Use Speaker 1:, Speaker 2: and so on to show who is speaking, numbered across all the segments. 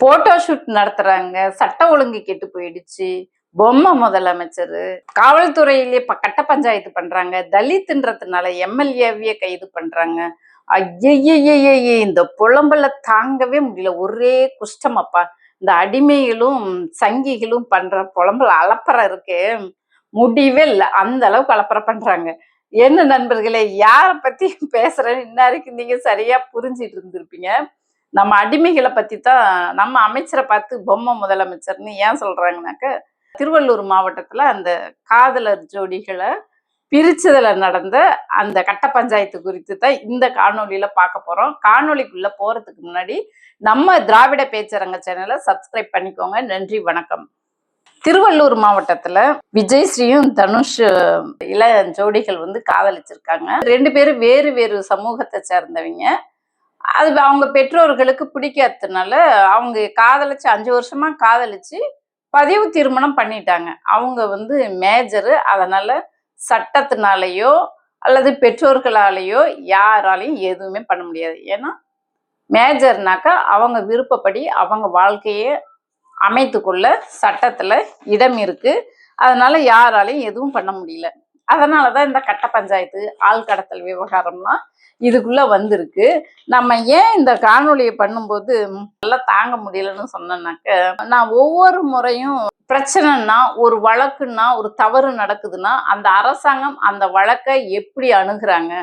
Speaker 1: Photo shoot நடத்துறாங்க. சட்ட ஒழுங்கு கெட்டு போயிடுச்சு. பொம்மை முதலமைச்சர். காவல்துறையிலேயே கட்ட பஞ்சாயத்து பண்றாங்க. தலித்துன்றதுனால எம்எல்ஏவையே கைது பண்றாங்க. ஐயையே இந்த புலம்பல தாங்கவே முடியல. ஒரே குஷ்டமப்பா. இந்த அடிமைகளும் சங்கிகளும் பண்ற புலம்பல் அலப்பற இருக்கு. முடிவே இல்லை. அந்த அளவுக்கு அலப்பற பண்றாங்க. என்ன நண்பர்களே யாரை பத்தி பேசுறேன்னு இன்னாருக்கு நீங்க சரியா புரிஞ்சிட்டு இருந்திருப்பீங்க. நம்ம அடிமைகளை பற்றி தான் நம்ம அமைச்சரை பார்த்து பொம்மை முதலமைச்சர்னு ஏன் சொல்கிறாங்கனாக்க திருவள்ளூர் மாவட்டத்தில் அந்த காதலர் ஜோடிகளை பிரிச்சதில் நடந்த அந்த கட்ட பஞ்சாயத்து குறித்து தான் இந்த காணொலியில் பார்க்க போகிறோம் காணொலிக்குள்ளே போகிறதுக்கு முன்னாடி நம்ம திராவிட பேச்சரங்க சேனலை சப்ஸ்கிரைப் பண்ணிக்கோங்க. நன்றி வணக்கம். திருவள்ளூர் மாவட்டத்தில் விஜய்ஸ்ரீயும் தனுஷ் இள ஜோடிகள் வந்து காதலிச்சிருக்காங்க. ரெண்டு பேரும் வேறு வேறு சமூகத்தை சேர்ந்தவங்க. அது அவங்க பெற்றோர்களுக்கு பிடிக்காததுனால அவங்க காதலிச்சு அஞ்சு வருஷமா காதலிச்சு பதிவு திருமணம் பண்ணிட்டாங்க. அவங்க வந்து மேஜரு. அதனால சட்டத்தினாலேயோ அல்லது பெற்றோர்களாலேயோ யாராலையும் எதுவுமே பண்ண முடியாது. ஏன்னா மேஜர்னாக்கா அவங்க விருப்பப்படி அவங்க வாழ்க்கையை அமைத்துக்கொள்ள சட்டத்தில் இடம் இருக்குது அதனால யாராலையும் எதுவும் பண்ண முடியல. அதனாலதான் இந்த கட்ட பஞ்சாயத்து ஆள் கடத்தல் விவகாரம்லாம் இதுக்குள்ளே வந்திருக்கு. நம்ம ஏன் இந்த காணொலியை பண்ணும்போது நல்லா தாங்க முடியலன்னு சொன்னேன்னாக்க நான் ஒவ்வொரு முறையும் பிரச்சனைனா ஒரு வழக்குன்னா ஒரு தவறு நடக்குதுன்னா அந்த அரசாங்கம் அந்த வழக்கை எப்படி அணுகிறாங்க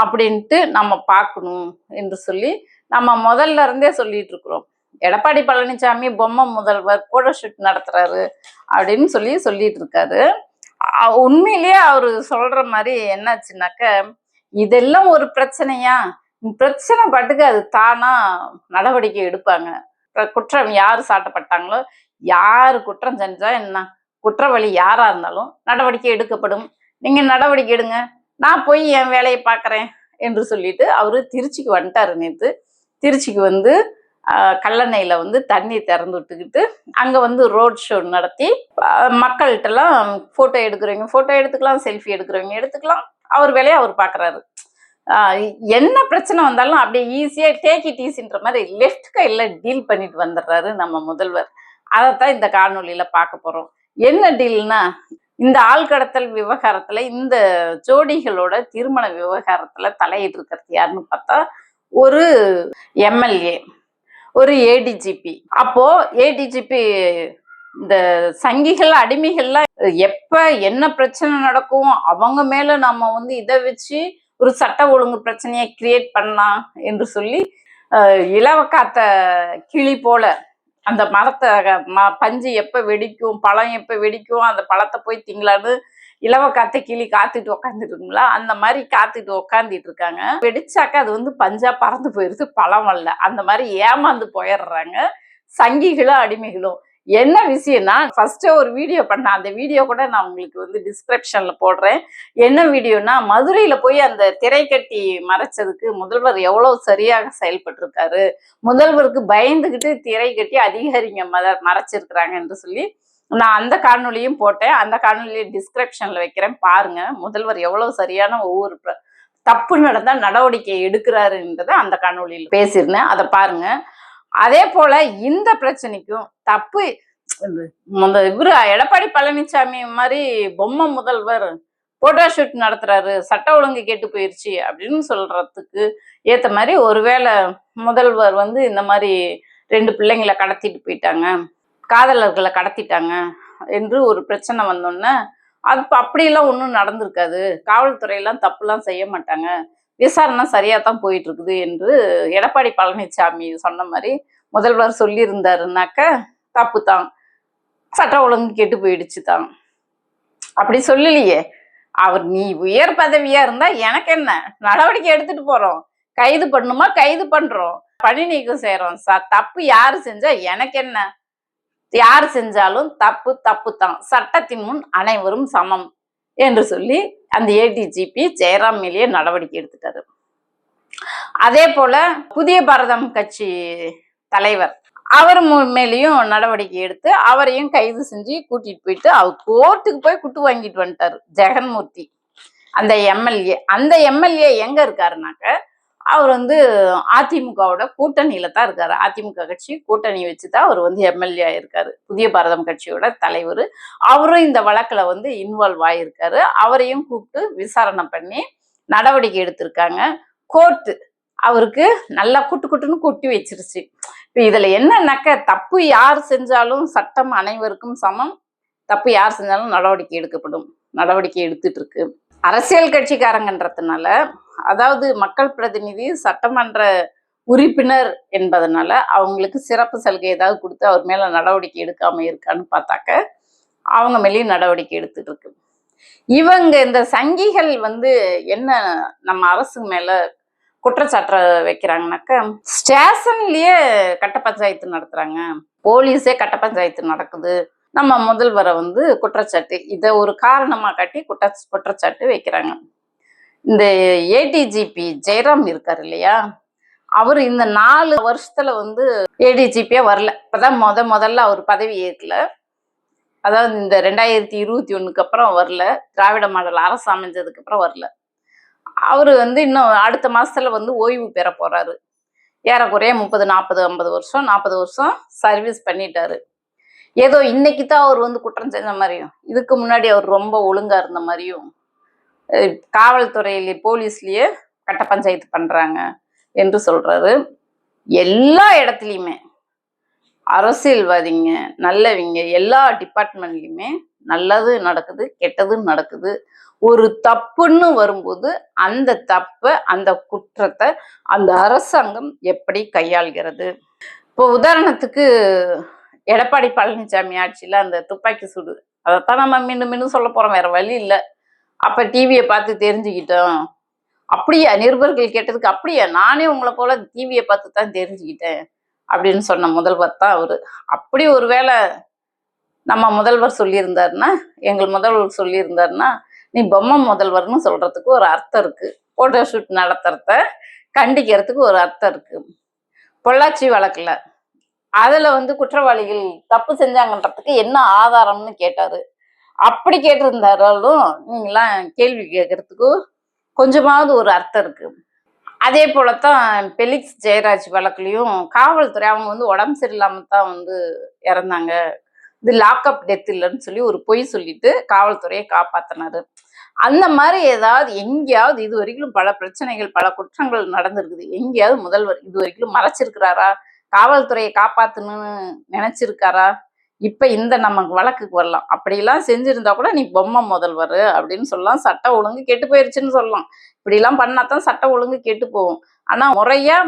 Speaker 1: அப்படின்ட்டு நம்ம பார்க்கணும் என்று சொல்லி நம்ம முதல்ல இருந்தே சொல்லிட்டு இருக்கிறோம். எடப்பாடி பழனிசாமி பொம்மை முதல்வர் போட்டோ ஷூட் நடத்துறாரு அப்படின்னு சொல்லி சொல்லிட்டு இருக்காரு. உண்மையிலேயே அவரு சொல்ற மாதிரி என்னாச்சுனாக்க இதெல்லாம் ஒரு பிரச்சனையா? பிரச்சனை பாட்டுக்கு அது தானா நடவடிக்கை எடுப்பாங்க. குற்றம் யாரு சாட்டப்பட்டாங்களோ யாரு குற்றம் செஞ்சா என்ன? குற்றவாளி யாரா இருந்தாலும் நடவடிக்கை எடுக்கப்படும். நீங்க நடவடிக்கை எடுங்க. நான் போய் என் வேலையை பார்க்குறேன் என்று சொல்லிட்டு அவரு திருச்சிக்கு வந்துட்டாரு நேற்று திருச்சிக்கு வந்து கல்லணையில் வந்து தண்ணி திறந்து விட்டுக்கிட்டு அங்கே வந்து ரோட் ஷோ நடத்தி மக்கள்கிட்டலாம் ஃபோட்டோ எடுக்கிறவங்க ஃபோட்டோ எடுத்துக்கலாம் செல்ஃபி எடுக்கிறவங்க எடுத்துக்கலாம். அவர் வேலையை அவர் பார்க்கறாரு என்ன பிரச்சனை வந்தாலும் அப்படியே ஈஸியாக டேக் இட் ஈஸின்ற மாதிரி லெஃப்ட் கையில் டீல் பண்ணிட்டு வந்துடுறாரு நம்ம முதல்வர். அதைத்தான் இந்த காணொலியில் பார்க்க போகிறோம் என்ன டீல்னா இந்த ஆள்கடத்தல் விவகாரத்துல இந்த ஜோடிகளோட திருமண விவகாரத்துல தலையிட்டு இருக்கிறது யாருன்னு பார்த்தா ஒரு எம்எல்ஏ. ஒரு ஏடிஜிபி அப்போ ஏடிஜிபி இந்த சங்கிகள் அடிமைகள்லாம் எப்ப என்ன பிரச்சனை நடக்கும் அவங்க மேல நம்ம வந்து இதை வச்சு ஒரு சட்ட ஒழுங்கு பிரச்சனையை கிரியேட் பண்ணலாம் என்று சொல்லி இலவக்காத்த கிளி போல அந்த மரத்தை ம பஞ்சு எப்ப வெடிக்கும் பழம் எப்ப வெடிக்கும் அந்த பழத்தை போய் திங்கலான்னு இளவ காத்த கிளி காத்துட்டு உக்காந்துட்டு அந்த மாதிரி காத்துட்டு உக்காந்துட்டு இருக்காங்க. வெடிச்சாக்கா அது வந்து பஞ்சா பறந்து போயிருது பழம் அல்ல. அந்த மாதிரி ஏமாந்து போயிடுறாங்க. சங்கிகளும் அடிமைகளும். என்ன விஷயம்னா ஃபர்ஸ்ட் ஒரு வீடியோ பண்ண அந்த வீடியோ கூட நான் உங்களுக்கு வந்து டிஸ்கிரிப்ஷன்ல போடுறேன். என்ன வீடியோனா மதுரையில போய் அந்த திரை கட்டி மறைச்சதுக்கு முதல்வர் எவ்வளவு சரியாக செயல்பட்டிருக்காரு. முதல்வருக்கு பயந்துகிட்டு திரை கட்டி அதிகாரிங்க மத மறைச்சிருக்கிறாங்க என்று சொல்லி நான் அந்த காணொலியும் போட்டேன். அந்த காணொலியை டிஸ்கிரிப்ஷன்ல வைக்கிறேன். பாருங்க முதல்வர் எவ்வளவு சரியான ஒவ்வொரு தப்பு நடந்தால் நடவடிக்கை எடுக்கிறாருன்றத அந்த காணொலியில் பேசியிருந்தேன். அதை பாருங்க. அதே போல இந்த பிரச்சனைக்கும் தப்பு இந்த இவரு எடப்பாடி பழனிசாமி மாதிரி பொம்மை முதல்வர் போட்டோ ஷூட் நடத்துறாரு சட்ட ஒழுங்கு கேட்டு போயிருச்சு அப்படின்னு சொல்றதுக்கு ஏற்ற மாதிரி ஒருவேளை முதல்வர் வந்து இந்த மாதிரி ரெண்டு பிள்ளைங்களை கடத்திட்டு போயிட்டாங்க. காதலர்களை கடத்திட்டாங்க என்று ஒரு பிரச்சனை வந்தோன்னே அது அப்படியெல்லாம் ஒன்றும் நடந்திருக்காது. காவல்துறையெல்லாம் தப்புலாம் செய்ய மாட்டாங்க. விசாரணை சரியாக தான் போயிட்டு இருக்குது என்று எடப்பாடி பழனிசாமி சொன்ன மாதிரி முதல்வர் சொல்லியிருந்தாருனாக்க தப்பு தான் சட்ட ஒழுங்கு கெட்டு போயிடுச்சு தான் அப்படி சொல்லலையே. அவர் நீ உயர் பதவியா இருந்தா எனக்கு என்ன? நடவடிக்கை எடுத்துட்டு போறோம். கைது பண்ணுமா? கைது பண்றோம். பணி நீக்கம் செய்யறோம். ச தப்பு யாரு செஞ்சா எனக்கு என்ன? யார் செஞ்சாலும் தப்பு தப்பு தான் சட்டத்தின் முன் அனைவரும் சமம் என்று சொல்லி அந்த ஏடிஜிபி ஜெயராம் மேலேயே நடவடிக்கை எடுத்துட்டாரு. அதே போல புதிய பாரதம் கட்சி தலைவர் அவர் மேலேயும் நடவடிக்கை எடுத்து அவரையும் கைது செஞ்சு கூட்டிட்டு போயிட்டு அவர் கோர்ட்டுக்கு போய் குட்டு வாங்கிட்டு வந்துட்டாரு ஜெகன்மூர்த்தி. அந்த எம்எல்ஏ அந்த எம்எல்ஏ எங்க இருக்காருனாக்க அவர் வந்து அதிமுகவோட கூட்டணியில தான் இருக்காரு. அதிமுக கட்சி கூட்டணி வச்சு தான் அவர் வந்து எம்எல்ஏ இருக்காரு புதிய பாரதம் கட்சியோட தலைவர். அவரும் இந்த வழக்குல வந்து இன்வால்வ் ஆயிருக்காரு. அவரையும் கூப்பிட்டு விசாரணை பண்ணி நடவடிக்கை எடுத்திருக்காங்க. கோர்ட்டு அவருக்கு நல்லா குட்டு குட்டுன்னு கொட்டி வச்சிருச்சு. இப்போ இதுல என்னன்னாக்க தப்பு யார் செஞ்சாலும் சட்டம் அனைவருக்கும் சமம். தப்பு யார் செஞ்சாலும் நடவடிக்கை எடுக்கப்படும். நடவடிக்கை எடுத்துட்டு இருக்கு. அரசியல் கட்சிக்காரங்கன்றதுனால அதாவது மக்கள் பிரதிநிதி சட்டமன்ற உறுப்பினர் என்பதனால அவங்களுக்கு சிறப்பு சலுகை ஏதாவது கொடுத்து அவர் மேலே நடவடிக்கை எடுக்காமல் இருக்கான்னு பார்த்தாக்க அவங்க மேலேயும் நடவடிக்கை எடுத்துட்டு இருக்கு. இவங்க இந்த சங்கிகள் வந்து என்ன நம்ம அரசு மேலே குற்றச்சாட்டை வைக்கிறாங்கனாக்கா ஸ்டேஷன்லயே கட்ட பஞ்சாயத்து நடத்துறாங்க. போலீஸே கட்ட பஞ்சாயத்து நடக்குது. நம்ம முதல்வரை வந்து குற்றச்சாட்டு இதை ஒரு காரணமாக காட்டி குற்ற குற்றச்சாட்டு வைக்கிறாங்க. இந்த ஏடிஜிபி ஜெயராம் இருக்கார் இல்லையா? அவர் இந்த நாலு வருஷத்துல வந்து ஏடிஜிபியா வரல. இப்பதான் முத முதல்ல அவர் பதவி ஏற்கல. அதாவது இந்த ரெண்டாயிரத்தி இருபத்தி ஒண்ணுக்கு அப்புறம் வரல. திராவிட மாடல் அரசு அமைஞ்சதுக்கு அப்புறம் வரல. அவர் வந்து இன்னும் அடுத்த மாசத்துல வந்து ஓய்வு பெற போறாரு. ஏறக்குறைய முப்பது நாற்பது ஐம்பது வருஷம் நாற்பது வருஷம் சர்வீஸ் பண்ணிட்டாரு. ஏதோ இன்னைக்கு தான் அவர் வந்து குற்றம் செஞ்ச மாதிரியும் இதுக்கு முன்னாடி அவர் ரொம்ப ஒழுங்கா இருந்த மாதிரியும் காவல்துறையிலேயே காவல்துறையிலே போலீஸ்லயே கட்ட பஞ்சாயத்து பண்றாங்க என்று சொல்றாரு. எல்லா இடத்துலையுமே அரசியல்வாதிங்க நல்லவங்க எல்லா டிபார்ட்மெண்ட்லையுமே நல்லது நடக்குது கெட்டது நடக்குது. ஒரு தப்புன்னு வரும்போது அந்த தப்பை அந்த குற்றத்தை அந்த அரசாங்கம் எப்படி கையாள்கிறது? இப்போ உதாரணத்துக்கு எடப்பாடி பழனிசாமி ஆட்சியில் அந்த துப்பாக்கி சூடு. அதைத்தான் நம்ம மீண்டும் மீண்டும் சொல்ல போகிறோம் வேற வழி இல்லை. அப்போ டிவியை பார்த்து தெரிஞ்சுக்கிட்டோம். அப்படியா? நிருபர்கள் கேட்டதுக்கு அப்படியா? நானே உங்களை போல டிவியை பார்த்து தான் தெரிஞ்சுக்கிட்டேன். அப்படின்னு சொன்ன முதல்வர் தான் அவர். அப்படி ஒரு வேளை நம்ம முதல்வர் சொல்லியிருந்தாருன்னா எங்கள் முதல்வர் சொல்லியிருந்தாருன்னா நீ பொம்மை முதல்வர்னு சொல்கிறதுக்கு ஒரு அர்த்தம் இருக்குது ஃபோட்டோ ஷூட் நடத்துறத கண்டிக்கிறதுக்கு ஒரு அர்த்தம் இருக்குது பொள்ளாச்சி வழக்கில் அதுல வந்து குற்றவாளிகள் தப்பு செஞ்சாங்கன்றதுக்கு என்ன ஆதாரம்னு கேட்டாரு. அப்படி கேட்டிருந்தாலும் நீங்களாம் கேள்வி கேட்கறதுக்கு கொஞ்சமாவது ஒரு அர்த்தம் இருக்கு. அதே போலத்தான் பெலிக்ஸ் ஜெயராஜ் வழக்குலையும் காவல்துறை அவங்க வந்து உடம்பு சரியில்லாம தான் வந்து இறந்தாங்க. இது லாக்அப் டெத் இல்லைன்னு சொல்லி ஒரு பொய் சொல்லிட்டு காவல்துறையை காப்பாத்தினாரு. அந்த மாதிரி ஏதாவது எங்கேயாவது இது வரைக்கும் பல பிரச்சனைகள் பல குற்றங்கள் நடந்திருக்குது. எங்கேயாவது முதல்வர் இது வரைக்கும் மறைச்சிருக்கிறாரா? காவல்துறையை காப்பாத்தணும்னு நினைச்சிருக்காரா? இப்ப இந்த நமக்கு வழக்குக்கு வரலாம். அப்படிலாம் செஞ்சிருந்தா கூட நீ பொம்மை முதல்வர் அப்படின்னு சொல்லலாம். சட்டம் ஒழுங்கு கெட்டு போயிருச்சுன்னு சொல்லலாம். இப்படிலாம் பண்ணாதான் சட்டம் ஒழுங்கு கெட்டு போகும். ஆனா முறையா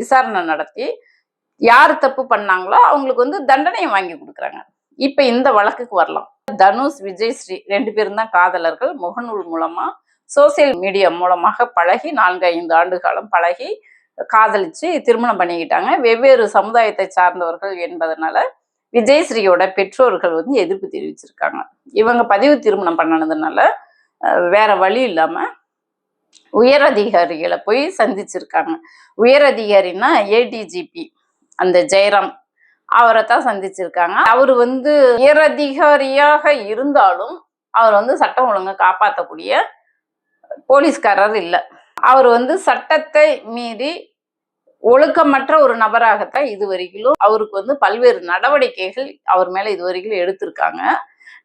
Speaker 1: விசாரணை நடத்தி யார் தப்பு பண்ணாங்களோ அவங்களுக்கு வந்து தண்டனையை வாங்கி கொடுக்குறாங்க. இப்ப இந்த வழக்குக்கு வரலாம். தனுஷ் விஜய் ஸ்ரீ ரெண்டு பேரும் தான் காதலர்கள். முகநூல் மூலமா சோசியல் மீடியா மூலமாக பழகி நான்கு ஐந்து ஆண்டு காலம் பழகி காதலிச்சு திருமணம் பண்ணிக்கிட்டாங்க. வெவ்வேறு சமுதாயத்தை சார்ந்தவர்கள் என்பதனால விஜயஸ்ரீயோட பெற்றோர்கள் வந்து எதிர்ப்பு தெரிவிச்சிருக்காங்க. இவங்க பதிவு திருமணம் பண்ணினதுனால வேற வழி இல்லாம உயர் அதிகாரிகளை போய் சந்திச்சிருக்காங்க. உயர் அதிகாரின்னா ஏடிஜிபி அந்த ஜெயராம். அவரை தான் சந்திச்சிருக்காங்க. அவர் வந்து உயர் அதிகாரியாக இருந்தாலும் அவர் வந்து சட்டம் ஒழுங்கை காப்பாற்றக்கூடிய போலீஸ்காரர் இல்லை. அவர் வந்து சட்டத்தை மீறி ஒழுக்கமற்ற ஒரு நபராகத்தான் இது வரைக்கும் அவருக்கு வந்து பல்வேறு நடவடிக்கைகள் அவர் மேல இது வரைக்கும் எடுத்திருக்காங்க.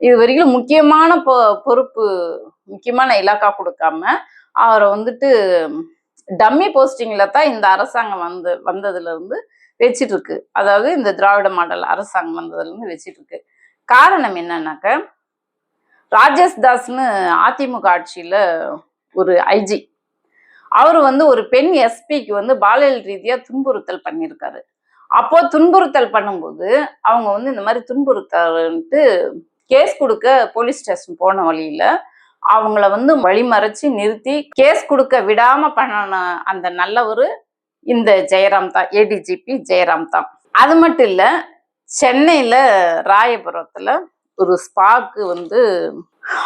Speaker 1: இது வரைக்கும் முக்கியமான பொ- பொறுப்பு முக்கியமான இலாக்கா கொடுக்காம அவரை வந்துட்டு டம்மி போஸ்டிங்ல தான் இந்த அரசாங்கம் வந்து வந்ததுல இருந்து வச்சிட்டு இருக்கு அதாவது இந்த திராவிட மாடல் அரசாங்கம் வந்ததுல இருந்து வச்சிட்டு இருக்கு காரணம் என்னன்னாக்க ராஜேஷ் தாஸ்னு அதிமுக ஆட்சியில ஒரு ஐஜி அவர் வந்து ஒரு பெண் எஸ்பிக்கு வந்து பாலியல் ரீதியாக துன்புறுத்தல் பண்ணியிருக்காரு. அப்போ துன்புறுத்தல் பண்ணும்போது அவங்க வந்து இந்த மாதிரி துன்புறுத்தல்ன்ட்டு கேஸ் கொடுக்க போலீஸ் ஸ்டேஷன் போன வழியில அவங்கள வந்து வழிமறைச்சு நிறுத்தி கேஸ் கொடுக்க விடாம பண்ண அந்த நல்லவர் இந்த ஜெயராம் தான் ஏடிஜிபி ஜெயராம் தான் அது மட்டும் இல்லை சென்னையில ராயபுரத்துல ஒரு ஸ்பாக்கு வந்து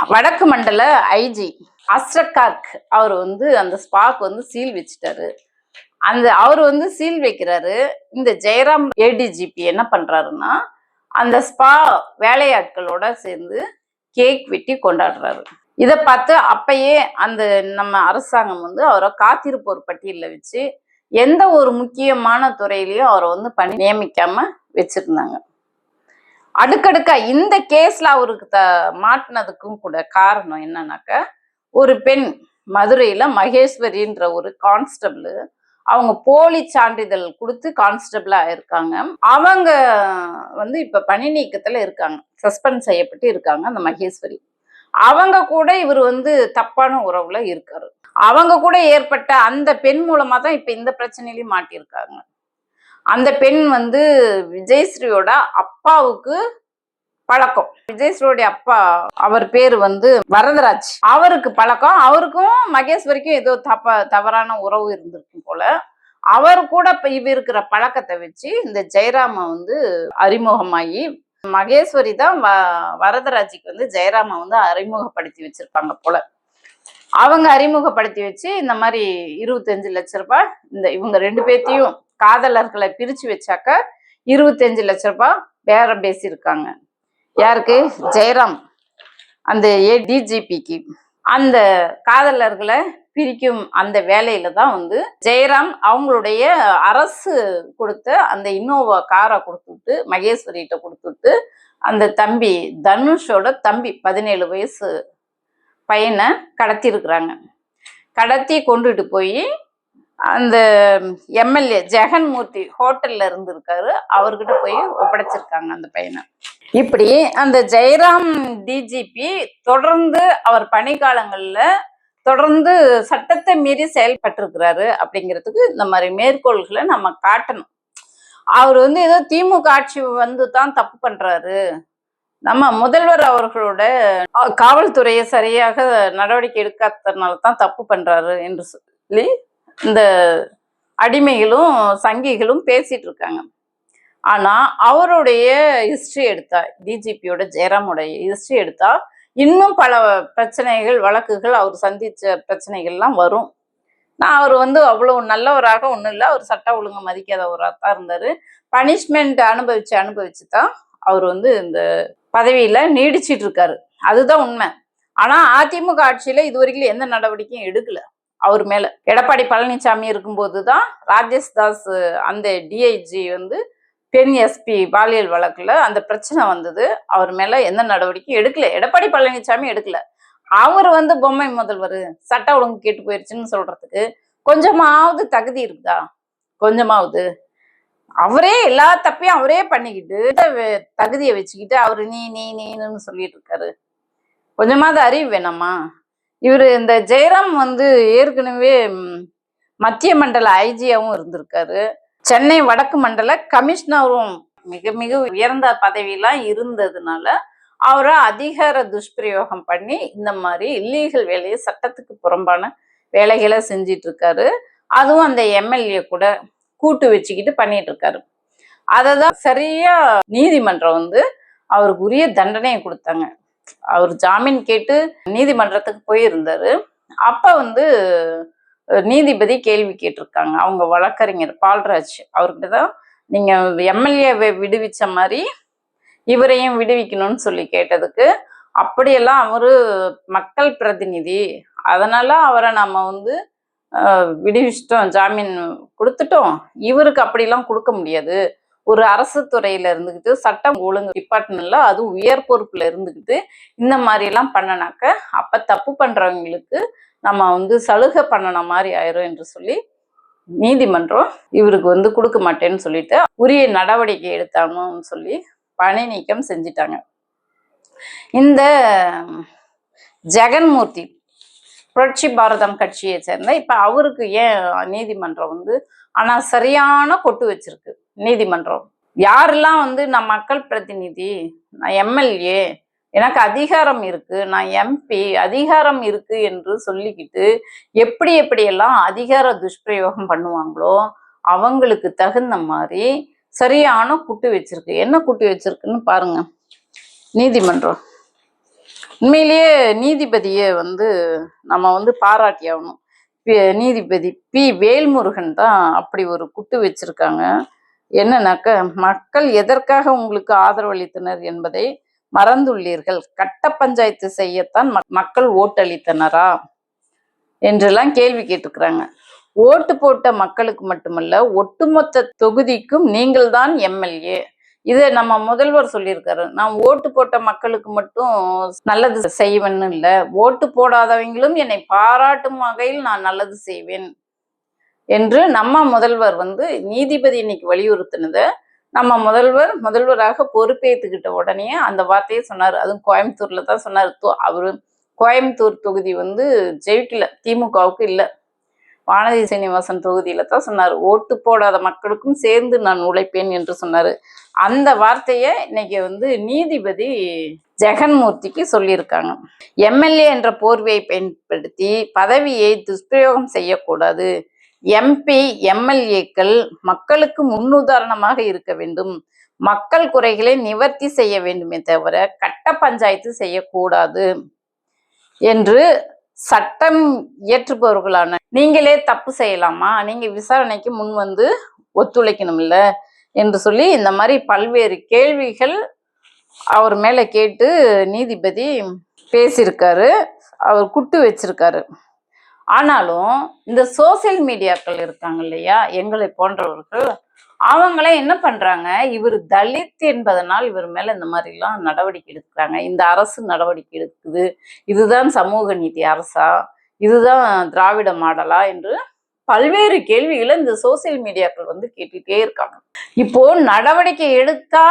Speaker 1: வடக்கு மண்டல ஐஜி அஸ்ரகார்க் அவர் வந்து அந்த ஸ்பாக் வந்து சீல் வச்சுட்டாரு. அந்த அவர் வந்து சீல் வைக்கிறாரு. இந்த ஜெயராம் ஏடிஜிபி என்ன பண்றாருன்னா அந்த ஸ்பா வேலையாட்களோட சேர்ந்து கேக் வெட்டி கொண்டாடுறாரு. இதை பார்த்து அப்பயே அந்த நம்ம அரசாங்கம் வந்து அவரை காத்திருப்போர் பட்டியலில் வச்சு எந்த ஒரு முக்கியமான துறையிலையும் அவரை வந்து பணி நியமிக்காம வச்சிருந்தாங்க. அடுக்கடுக்கா இந்த கேஸ்ல அவருக்கு த மாட்டினதுக்கும் கூட காரணம் என்னன்னாக்க ஒரு பெண் மதுரையில் மகேஸ்வரின்ற ஒரு கான்ஸ்டபிள் அவங்க போலி சான்றிதழ் கொடுத்து கான்ஸ்டபிளாக இருக்காங்க. அவங்க வந்து இப்போ பணி நீக்கத்தில் இருக்காங்க. சஸ்பெண்ட் செய்யப்பட்டு இருக்காங்க அந்த மகேஸ்வரி. அவங்க கூட இவர் வந்து தப்பான உறவுல இருக்காரு. அவங்க கூட ஏற்பட்ட அந்த பெண் மூலமா தான் இப்ப இந்த பிரச்சனையிலையும் மாட்டியிருக்காங்க. அந்த பெண் வந்து விஜயஸ்ரீயோட அப்பாவுக்கு பழக்கம். விஜயஸ்ரீயோட அப்பா அவர் பேரு வந்து வரதராஜ். அவருக்கு பழக்கம். அவருக்கும் மகேஸ்வரிக்கும் ஏதோ தப்ப தவறான உறவு இருந்திருக்கும் போல. அவர் கூட இப்ப இவ இருக்கிற பழக்கத்தை வச்சு இந்த ஜெயராம வந்து அறிமுகமாகி மகேஸ்வரி தான் வ வரதராஜிக்கு வந்து ஜெயராம வந்து அறிமுகப்படுத்தி வச்சிருப்பாங்க போல. அவங்க அறிமுகப்படுத்தி வச்சு இந்த மாதிரி இருபத்தஞ்சு லட்ச ரூபாய் இந்த இவங்க ரெண்டு பேர்த்தையும் காதலர்களை பிரிச்சு வச்சாக்க இருபத்தஞ்சு லட்ச ரூபாய் பேரம் பேசியிருக்காங்க. யாருக்கு? ஜெயராம். அந்த ஏ டிஜிபிக்கு அந்த காதலர்களை பிரிக்கும் அந்த வேலையில தான் வந்து ஜெயராம் அவங்களுடைய அரசு கொடுத்த அந்த இன்னோவா காரை கொடுத்துட்டு மகேஸ்வரிகிட்ட கொடுத்துட்டு அந்த தம்பி தனுஷோட தம்பி பதினேழு வயசு பையனை கடத்தியிருக்கிறாங்க. கடத்தி கொண்டுட்டு போய் அந்த எம்எல்ஏ ஜெகன்மூர்த்தி ஹோட்டல்ல இருந்திருக்காரு. அவர்கிட்ட போய் ஒப்படைச்சிருக்காங்க அந்த பையனை. இப்படி அந்த ஜெயராம் டிஜிபி தொடர்ந்து அவர் பணிக்காலங்கள்ல தொடர்ந்து சட்டத்தை மீறி செயல்பட்டிருக்கிறாரு அப்படிங்கிறதுக்கு இந்த மாதிரி மேற்கோள்களை நம்ம காட்டணும். அவர் வந்து ஏதோ திமுக ஆட்சி வந்து தான் தப்பு பண்றாரு. நம்ம முதல்வர் அவர்களோட காவல்துறையை சரியாக நடவடிக்கை எடுக்காததுனால தான் தப்பு பண்றாரு என்று சொல்லி இந்த அடிமைகளும் சங்கிகளும் பேசிட்டு இருக்காங்க. ஆனா அவருடைய ஹிஸ்டரி எடுத்தா டிஜிபியோட ஜெயராமுடைய ஹிஸ்டரி எடுத்தா இன்னும் பல பிரச்சனைகள் வழக்குகள் அவர் சந்திச்ச பிரச்சனைகள்லாம் வரும். நான் அவர் வந்து அவ்வளவு நல்லவராக ஒன்றும் இல்லை. அவர் சட்ட ஒழுங்கு மதிக்காதவராக தான் இருந்தார். பனிஷ்மெண்ட் அனுபவிச்சு அனுபவிச்சு தான் அவர் வந்து இந்த பதவியில் நீடிச்சிட்டு இருக்காரு. அதுதான் உண்மை. ஆனால் அதிமுக ஆட்சியில் இது வரைக்கும் எந்த நடவடிக்கையும் எடுக்கலை. அவர் மேல. எடப்பாடி பழனிசாமி இருக்கும்போது தான் ராஜேஷ் தாஸ் அந்த டிஐஜி வந்து பெண் எஸ்பி பாலியல் வழக்குல அந்த பிரச்சனை வந்தது. அவர் மேல எந்த நடவடிக்கையும் எடுக்கல. எடப்பாடி பழனிசாமி எடுக்கல. அவர் வந்து பொம்மை முதல்வர் சட்ட ஒழுங்கு கேட்டு போயிருச்சுன்னு சொல்றதுக்கு கொஞ்சமாவது தகுதி இருக்குதா? கொஞ்சமாவது. அவரே எல்லா தப்பையும் அவரே பண்ணிக்கிட்டு தகுதியை வச்சுக்கிட்டு அவரு நீ நீ நீன்னு சொல்லிட்டு இருக்காரு. கொஞ்சமாவது அறிவு வேணாமா? இவர் இந்த ஜெயராம் வந்து ஏற்கனவே மத்திய மண்டல ஐஜியாவும் இருந்திருக்காரு. சென்னை வடக்கு மண்டல கமிஷனரும் மிக மிக உயர்ந்த பதவியெல்லாம் இருந்ததுனால அவரை அதிகார துஷ்பிரயோகம் பண்ணி இந்த மாதிரி இல்லீகல் வேலையை சட்டத்துக்கு புறம்பான வேலைகளை செஞ்சிட்டு இருக்காரு அதுவும் அந்த எம்எல்ஏ கூட கூட்டு வச்சுக்கிட்டு பண்ணிட்டு இருக்காரு அதை தான் சரியா நீதிமன்றம் வந்து அவருக்கு உரிய தண்டனையை கொடுத்தாங்க. அவர் ஜாமீன் கேட்டு நீதிமன்றத்துக்கு போயிருந்தாரு. அப்ப வந்து நீதிபதி கேள்வி கேட்டிருக்காங்க. அவங்க வழக்கறிஞர் பால்ராஜ் அவர்கிட்ட தான் நீங்க எம்எல்ஏவை விடுவிச்ச மாதிரி இவரையும் விடுவிக்கணும்னு சொல்லி கேட்டதுக்கு அப்படியெல்லாம் அவரு மக்கள் பிரதிநிதி. அதனால அவரை நம்ம வந்து விடுவிச்சிட்டோம் ஜாமீன் கொடுத்துட்டோம். இவருக்கு அப்படிலாம் கொடுக்க முடியாது. ஒரு அரசு துறையில இருந்துக்கிட்டு சட்டம் ஒழுங்கு டிபார்ட்மெண்ட்ல அது உயர் பொறுப்புல இருந்துக்கிட்டு இந்த மாதிரி எல்லாம் பண்ணனாக்க அப்ப தப்பு பண்றவங்களுக்கு நம்ம வந்து சலுகை பண்ணன மாதிரி ஆயிரும் என்று சொல்லி நீதிமன்றம் இவருக்கு வந்து கொடுக்க மாட்டேன்னு சொல்லிட்டு உரிய நடவடிக்கை எடுத்தாங்கன்னு சொல்லி பணி நீக்கம் செஞ்சிட்டாங்க. இந்த ஜெகன்மூர்த்தி புரட்சி பாரதம் கட்சியை சேர்ந்த இப்ப அவருக்கு ஏன் நீதிமன்றம் வந்து ஆனா சரியான கொட்டு வச்சிருக்கு? நீதிமன்றம். யாரெல்லாம் வந்து நான் மக்கள் பிரதிநிதி நான் எம்எல்ஏ எனக்கு அதிகாரம் இருக்கு நான் எம்பி அதிகாரம் இருக்கு என்று சொல்லிக்கிட்டு எப்படி எப்படியெல்லாம் அதிகார துஷ்பிரயோகம் பண்ணுவாங்களோ அவங்களுக்கு தகுந்த மாதிரி சரியான குட்டு வச்சிருக்கு. என்ன குட்டு வச்சிருக்குன்னு பாருங்க. நீதிமன்றம். உண்மையிலேயே நீதிபதியை வந்து நம்ம வந்து பாராட்டி ஆகணும் நீதிபதி பி வேல்முருகன் தான் அப்படி ஒரு குட்டு வச்சிருக்காங்க. என்னன்னாக்க மக்கள் எதற்காக உங்களுக்கு ஆதரவளித்தனர் என்பதை மறந்துள்ளீர்கள். கட்ட பஞ்சாயத்து செய்யத்தான் மக்- மக்கள் ஓட்டளித்தனரா? என்றெல்லாம் கேள்வி கேட்டிருக்கிறாங்க. ஓட்டு போட்ட மக்களுக்கு மட்டுமல்ல ஒட்டுமொத்த தொகுதிக்கும் நீங்கள் தான் எம்எல்ஏ. இதை நம்ம முதல்வர் சொல்லியிருக்காரு. நான் ஓட்டு போட்ட மக்களுக்கு மட்டும் நல்லது செய்வேன்னு இல்லை. ஓட்டு போடாதவங்களும் என்னை பாராட்டும் வகையில் நான் நல்லது செய்வேன். என்று நம்ம முதல்வர் வந்து நீதிபதி இன்னைக்கு வலியுறுத்தினதை. நம்ம முதல்வர் முதல்வராக பொறுப்பேற்றுக்கிட்ட உடனே அந்த வார்த்தையை சொன்னார். அதுவும் கோயம்புத்தூர்ல தான் சொன்னார். அவர் கோயம்புத்தூர் தொகுதி வந்து ஜெயிக்கல திமுகவுக்கு இல்லை. வானதி சீனிவாசன் தொகுதியில தான் சொன்னார். ஓட்டு போடாத மக்களுக்கும் சேர்ந்து நான் உழைப்பேன் என்று சொன்னார். அந்த வார்த்தையை இன்னைக்கு வந்து நீதிபதி ஜெகன்மூர்த்திக்கு சொல்லியிருக்காங்க. எம்எல்ஏ என்ற போர்வையை பயன்படுத்தி பதவியை துஷ்பிரயோகம் செய்யக்கூடாது. எம்பி எம்எல்ஏக்கள் மக்களுக்கு முன்னுதாரணமாக இருக்க வேண்டும். மக்கள் குறைகளை நிவர்த்தி செய்ய வேண்டுமே தவிர கட்ட பஞ்சாயத்து செய்யக்கூடாது என்று சட்டம் இயற்றுபவர்களான நீங்களே தப்பு செய்யலாமா? நீங்க விசாரணைக்கு முன் வந்து ஒத்துழைக்கணும்ல என்று சொல்லி இந்த மாதிரி பல்வேறு கேள்விகள் அவர் மேல கேட்டு நீதிபதி பேசியிருக்காரு. அவர் குட்டு வச்சிருக்காரு. ஆனாலும் இந்த சோசியல் மீடியாக்கள் இருக்காங்க இல்லையா? எங்களை போன்றவர்கள் அவங்களே என்ன பண்றாங்க? இவர் தலித் என்பதனால் இவர் மேல இந்த மாதிரி எல்லாம் நடவடிக்கை எடுக்கிறாங்க. இந்த அரசு நடவடிக்கை எடுக்குது. இதுதான் சமூக நீதி அரசா? இதுதான் திராவிட மாடலா? என்று பல்வேறு கேள்விகளை இந்த சோசியல் மீடியாக்கள் வந்து கேட்டுட்டே இருக்காங்க. இப்போ நடவடிக்கை எடுத்தா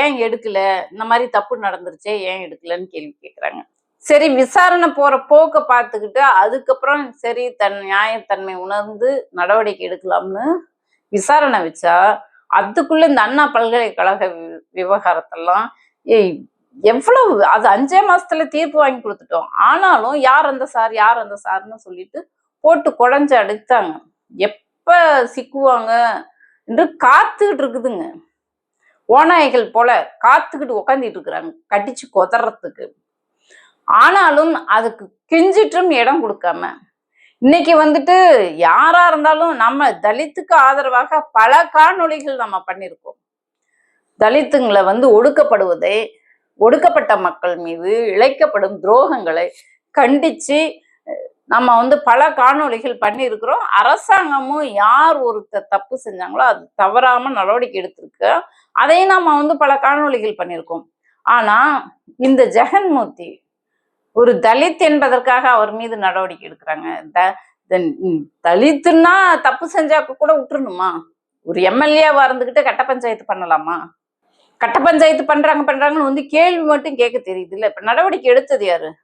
Speaker 1: ஏன் எடுக்கல? இந்த மாதிரி தப்பு நடந்துருச்சே ஏன் எடுக்கலன்னு கேள்வி கேட்குறாங்க சரி விசாரணை போற போக்க பார்த்துக்கிட்டு அதுக்கப்புறம் சரி தன் நியாயத்தன்மை உணர்ந்து நடவடிக்கை எடுக்கலாம்னு விசாரணை வச்சா அதுக்குள்ள இந்த அண்ணா பல்கலைக்கழக வி- விவகாரத்தெல்லாம் ஏய் எவ்வளவு அது அஞ்சே மாசத்துல தீர்ப்பு வாங்கி கொடுத்துட்டோம். ஆனாலும் யார் அந்த சார் யார் அந்த சார்னு சொல்லிட்டு போட்டு குழஞ்சு அடித்தாங்க. எப்ப சிக்குவாங்க என்று காத்துக்கிட்டு இருக்குதுங்க. ஓநாய்கள் போல காத்துக்கிட்டு உக்காந்துட்டு இருக்கிறாங்க. கடிச்சு கொதறத்துக்கு. ஆனாலும் அதுக்கு கெஞ்சிட்டும் இடம் கொடுக்காம. இன்னைக்கு வந்துட்டு யாரா இருந்தாலும் நம்ம தலித்துக்கு ஆதரவாக பல காணொளிகள் நம்ம பண்ணியிருக்கோம் தலித்துங்களை வந்து ஒடுக்கப்படுவதை ஒடுக்கப்பட்ட மக்கள் மீது இழைக்கப்படும் துரோகங்களை கண்டிச்சு நம்ம வந்து பல காணொளிகள் பண்ணியிருக்கிறோம் அரசாங்கமும் யார் ஒருத்தர் தப்பு செஞ்சாங்களோ அது தவறாம நடவடிக்கை எடுத்திருக்கு. அதையும் நம்ம வந்து பல காணொளிகள் பண்ணியிருக்கோம் ஆனா இந்த ஜெகன்மூர்த்தி ஒரு தலித் என்பதற்காக அவர் மீது நடவடிக்கை எடுக்கிறாங்க. த- தலித்துன்னா தப்பு செஞ்சா கூட விட்டுருணுமா ஒரு எம்எல்ஏவா இருந்துகிட்டு கட்ட பஞ்சாயத்து பண்ணலாமா? கட்ட பஞ்சாயத்து பண்றாங்க பண்றாங்கன்னு வந்து கேள்வி மட்டும் கேட்க தெரியுது இல்ல. இப்ப நடவடிக்கை எடுத்தது யாரு?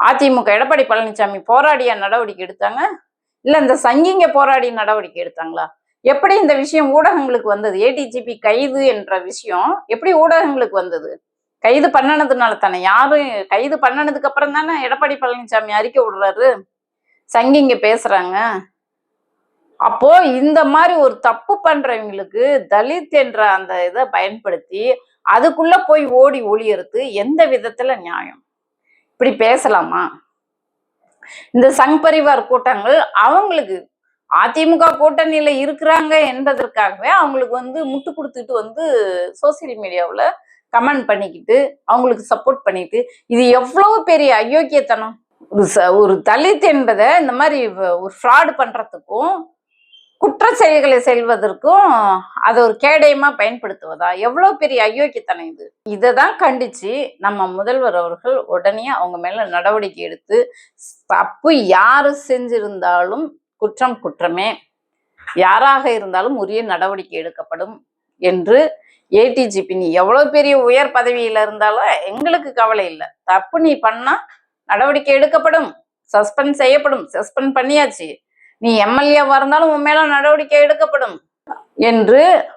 Speaker 1: அதிமுக எடப்பாடி பழனிசாமி போராடிய நடவடிக்கை எடுத்தாங்க? இல்ல இந்த சங்கிங்க போராடி நடவடிக்கை எடுத்தாங்களா? எப்படி இந்த விஷயம் ஊடகங்களுக்கு வந்தது? ஏடிஜிபி கைது என்ற விஷயம் எப்படி ஊடகங்களுக்கு வந்தது? கைது பண்ணனதுனால தானே? யாரும் கைது பண்ணனதுக்கு அப்புறம் தானே எடப்பாடி பழனிசாமி அறிக்கை விடுறாரு? சங்கிங்க பேசுறாங்க. அப்போ இந்த மாதிரி ஒரு தப்பு பண்றவங்களுக்கு தலித் என்ற அந்த இதை பயன்படுத்தி அதுக்குள்ள போய் ஓடி ஒளியறது எந்த விதத்துல நியாயம்? இப்படி பேசலாமா? இந்த சங் பரிவார் கூட்டங்கள் அவங்களுக்கு அதிமுக கூட்டணியில இருக்கிறாங்க என்பதற்காகவே அவங்களுக்கு வந்து முட்டு கொடுத்துட்டு வந்து சோசியல் மீடியாவில் கமெண்ட் பண்ணிக்கிட்டு அவங்களுக்கு சப்போர்ட் பண்ணிட்டு இது எவ்வளவு பெரிய அயோக்கியத்தனம்? ஒரு ச- ஒரு தலித் என்பதை இந்த மாதிரி ஒரு ஃப்ராடு பண்ணுறதுக்கும் குற்ற செயல்களை செல்வதற்கும் அதை ஒரு கேடயமாக பயன்படுத்துவதா? எவ்வளோ பெரிய அயோக்கியத்தனம் இது? இதை தான் கண்டித்து நம்ம முதல்வர் அவர்கள் உடனே அவங்க மேலே நடவடிக்கை எடுத்து தப்பு யார் செஞ்சிருந்தாலும் குற்றம் குற்றமே. யாராக இருந்தாலும் உரிய நடவடிக்கை எடுக்கப்படும் என்று ஏடிஜிபி நீ எவ்வளவு பெரிய உயர் பதவியில இருந்தாலும் எங்களுக்கு கவலை இல்லை. தப்பு நீ பண்ணா நடவடிக்கை எடுக்கப்படும். சஸ்பெண்ட் செய்யப்படும். சஸ்பெண்ட் பண்ணியாச்சு. நீ எம்எல்ஏவா இருந்தாலும் உன் மேல நடவடிக்கை எடுக்கப்படும். என்று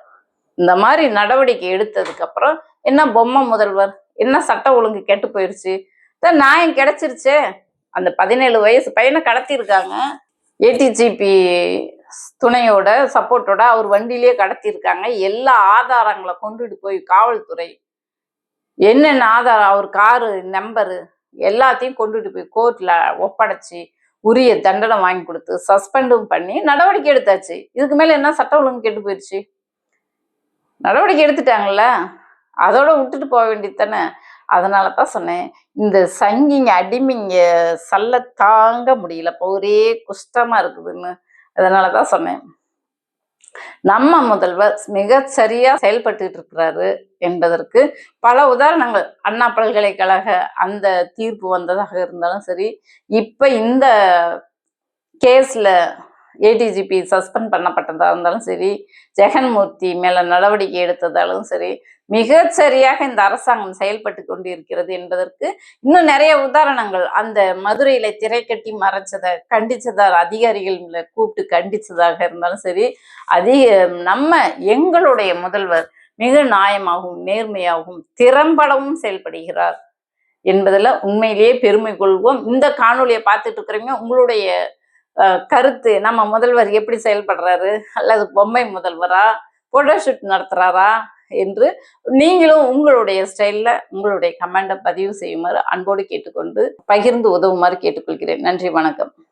Speaker 1: இந்த மாதிரி நடவடிக்கை எடுத்ததுக்கு அப்புறம் என்ன பொம்மை முதல்வர்? என்ன சட்ட ஒழுங்கு கெட்டு போயிருச்சு? நியாயம் கிடைச்சிருச்சே. அந்த பதினேழு வயசு பையனை கடத்தியிருக்காங்க. ஏடிஜிபி துணையோட சப்போர்ட்டோட அவர் வண்டியிலேயே கடத்தியிருக்காங்க. எல்லா ஆதாரங்களை கொண்டுட்டு போய் காவல்துறை என்னென்ன ஆதாரம் அவர் காரு நம்பரு எல்லாத்தையும் கொண்டுட்டு போய் கோர்ட்ல ஒப்படைச்சு உரிய தண்டனை வாங்கி கொடுத்து சஸ்பெண்டும் பண்ணி நடவடிக்கை எடுத்தாச்சு. இதுக்கு மேல என்ன சட்ட ஒழுங்கு கெட்டு போயிடுச்சு நடவடிக்கை எடுத்துட்டாங்கல்ல? அதோட விட்டுட்டு போக வேண்டியது தானே அதனால தான் சொன்னேன் இந்த சங்கிங்க அடிமைங்க சல்ல தாங்க முடியல. இப்போ ஒரே குஷ்டமா இருக்குதுன்னு. அதனால தான் சொன்னேன். நம்ம முதல்வர் மிக சரியா செயல்பட்டு இருக்கிறாரு என்பதற்கு பல உதாரணங்கள். அண்ணா பல்கலைக்கழக அந்த தீர்ப்பு வந்ததாக இருந்தாலும் சரி இப்ப இந்த கேஸ்ல ஏடிஜிபி சஸ்பெண்ட் பண்ணப்பட்டதாக இருந்தாலும் சரி ஜெகன்மூர்த்தி மேல நடவடிக்கை எடுத்ததாலும் சரி மிகச்சரியாக இந்த அரசாங்கம் செயல்பட்டு கொண்டு இருக்கிறது என்பதற்கு இன்னும் நிறைய உதாரணங்கள். அந்த மதுரையில திரை கட்டி மறைச்சதை கண்டிச்சதால் அதிகாரிகள் கூப்பிட்டு கண்டிச்சதாக இருந்தாலும் சரி அதிக நம்ம எங்களுடைய முதல்வர் மிக நியாயமாகவும் நேர்மையாகவும் திறம்படவும் செயல்படுகிறார் என்பதில் உண்மையிலேயே பெருமை கொள்வோம். இந்த காணொலியை பார்த்துட்டு இருக்கிறவங்க உங்களுடைய கருத்து நம்ம முதல்வர் எப்படி செயல்படுறாரு? அல்லது பொம்மை முதல்வரா? போட்டோஷூட் நடத்துறாரா? என்று நீங்களும் உங்களுடைய ஸ்டைலில் உங்களுடைய கமெண்டை பதிவு செய்யுமாறு அன்போடு கேட்டுக்கொண்டு பகிர்ந்து உதவுமாறு கேட்டுக்கொள்கிறேன். நன்றி வணக்கம்.